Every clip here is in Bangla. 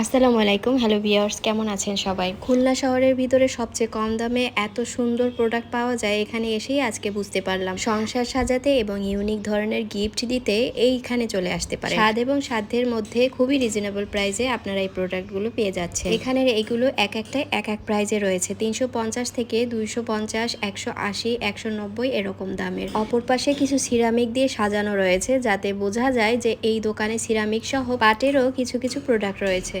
আসসালামু আলাইকুম। হ্যালো ভিউয়ার্স কেমন আছেন সবাই? খুলনা শহরের ভিতরে সবচেয়ে কম দামে এত সুন্দর প্রোডাক্ট পাওয়া যায়, এখানে এসেই আজকে বুঝতে পারলাম। সংসার সাজাতে এবং ইউনিক ধরনের গিফট দিতে এইখানে চলে আসতে পারে স্বাদ এবং সাধ্যের মধ্যে খুবই রিজনেবল প্রাইসে আপনারা এই প্রোডাক্টগুলো পেয়ে যাচ্ছে এখানের এইগুলো এক একটাই এক এক প্রাইজে রয়েছে। তিনশো পঞ্চাশ থেকে দুইশো পঞ্চাশ, একশো আশি, একশো নব্বই এরকম দামের। অপর পাশে কিছু সিরামিক দিয়ে সাজানো রয়েছে, যাতে বোঝা যায় যে এই দোকানে সিরামিক সহ পাটেরও কিছু কিছু প্রোডাক্ট রয়েছে।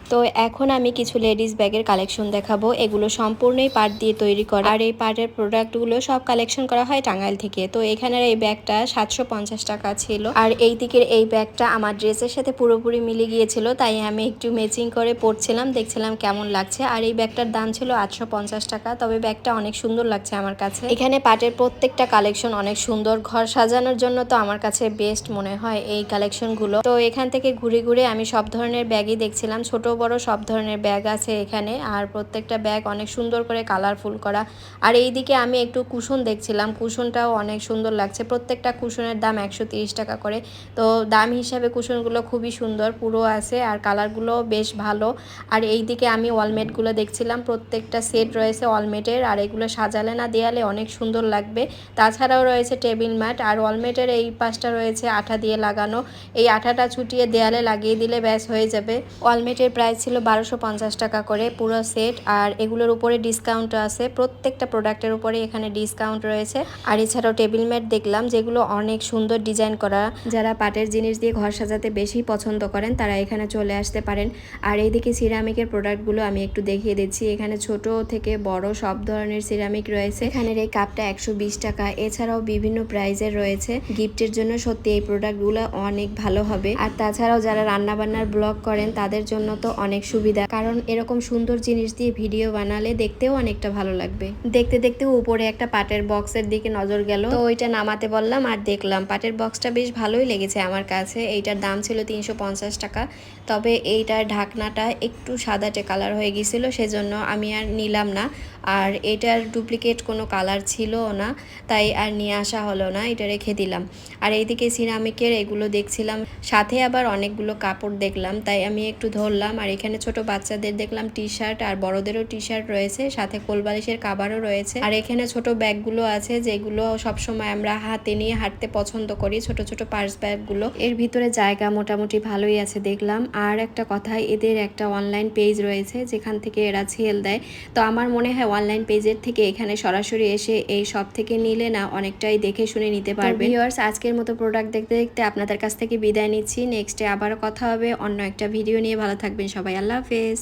তো এখন আমি কিছু লেডিস ব্যাগের কালেকশন দেখাবো। এগুলো সম্পূর্ণই পাট দিয়ে তৈরি করা। আর এই পাটের প্রোডাক্টগুলো সব কালেকশন করা হয় টাঙ্গাইল থেকে। তো এখানের এই ব্যাগটা সাতশো পঞ্চাশ টাকা ছিল। আর এই দিকের এই ব্যাগটা আমার ড্রেসের সাথে পুরোপুরি মিলে গিয়েছিল, তাই আমি একটু ম্যাচিং করে পরছিলাম, দেখছিলাম কেমন লাগছে। আর এই ব্যাগটার দাম ছিল আটশো পঞ্চাশ টাকা। তবে ব্যাগটা অনেক সুন্দর লাগছে আমার কাছে। এখানে পাটের প্রত্যেকটা কালেকশন অনেক সুন্দর। ঘর সাজানোর জন্য তো আমার কাছে বেস্ট মনে হয় এই কালেকশনগুলো তো এখান থেকে ঘুরে ঘুরে আমি সব ধরনের ব্যাগই দেখছিলাম। ছোট বড় সব ধরনের ব্যাগ আছে এখানে, আর প্রত্যেকটা ব্যাগ অনেক সুন্দর করে কালারফুল করা। আর এই দিকে আমি একটু কুশন দেখছিলাম, কুশনটাও অনেক সুন্দর লাগছে। প্রত্যেকটা কুশনের দাম একশো টাকা করে। তো দাম হিসাবে কুশনগুলো খুবই সুন্দর, পুরো আছে, আর কালারগুলো বেশ ভালো। আর এই দিকে আমি ওয়ালমেটগুলো দেখছিলাম, প্রত্যেকটা সেট রয়েছে ওয়ালমেটের, আর এগুলো সাজালে না দেয়ালে অনেক সুন্দর লাগবে। তাছাড়াও রয়েছে টেবিল ম্যাট, আর ওয়ালমেটের এই পাশটা রয়েছে আঠা দিয়ে লাগানো। এই আঠাটা ছুটিয়ে দেয়ালে লাগিয়ে দিলে ব্যাস হয়ে যাবে। ওয়ালমেটের প্রাইস ছিল বারোশো পঞ্চাশ টাকা করে পুরো সেট, আর এগুলোর উপরে ডিসকাউন্ট আছে। প্রত্যেকটা প্রোডাক্টের উপরে এখানে ডিসকাউন্ট রয়েছে। আর এছাড়াও টেবিল ম্যাট দেখলাম, যেগুলো অনেক সুন্দর ডিজাইন করা। যারা পাটের জিনিস দিয়ে ঘর সাজাতে বেশি পছন্দ করেন, তারা এখানে চলে আসতে পারেন। আর এইদিকে সিরামিকের প্রোডাক্টগুলো আমি একটু দেখিয়ে দিচ্ছি। এখানে ছোট থেকে বড় সব ধরনের সিরামিক রয়েছে। এখানের এই কাপটা একশো বিশ টাকা। এছাড়াও বিভিন্ন প্রাইজের রয়েছে। গিফটের জন্য সত্যি এই প্রোডাক্টগুলো অনেক ভালো হবে। আর তাছাড়াও যারা রান্নাবান্নার ব্লগ করেন, তাদের জন্য তো অনেক সুবিধা। কারণ এরকম সুন্দর জিনিস দিয়ে ভিডিও বানালে দেখতেও অনেকটা ভালো লাগবে। দেখতে দেখতে উপরে একটা পাটের বক্সের দিকে নজর গেল। তো ওইটা নামাতে বললাম আর দেখলাম। পাটের বক্সটা বেশ ভালোই লেগেছে আমার কাছে। এইটার দাম ছিল তিনশো পঞ্চাশ টাকা। তবে এইটার ঢাকনাটা একটু সাদাটে কালার হয়ে গিয়েছিল সেজন্য আমি আর নিলাম না। আর এটার ডুপ্লিকেট কোনো কালার ছিল না, তাই আর নিয়ে আসা হলো না, এটা রেখে দিলাম। আর এইদিকে সিরামিকের এগুলো দেখছিলাম, সাথে আবার অনেকগুলো কাপড় দেখলাম, তাই আমি একটু ধরলাম। আর এখানে ছোট বাচ্চাদের দেখলাম টি শার্ট আর বড়দেরও টি শার্ট রয়েছে, সাথে কোলবালিশের কাবারও রয়েছে। আর এখানে ছোট ব্যাগগুলো আছে, যেগুলো সবসময় আমরা হাতে নিয়ে হাঁটতে পছন্দ করি, ছোট ছোট পার্স ব্যাগগুলো। এর ভিতরে জায়গা মোটামুটি ভালোই আছে দেখলাম। আর একটা কথা এদের একটা অনলাইন পেজ রয়েছে, যেখান থেকে এরা ছেল দেয়। তো আমার মনে হয় অনলাইন পেজের থেকে এখানে সরাসরি এসে এই সব থেকে নিলে না অনেকটাই দেখে শুনে নিতে পারবে। ভিউয়ার্স আজকের মতো প্রোডাক্ট দেখতে দেখতে আপনাদের কাছ থেকে বিদায় নিচ্ছি। নেক্সটে আবারও কথা হবে অন্য একটা ভিডিও নিয়ে। ভালো থাকবেন সবাই। আল্লাহ হাফেজ।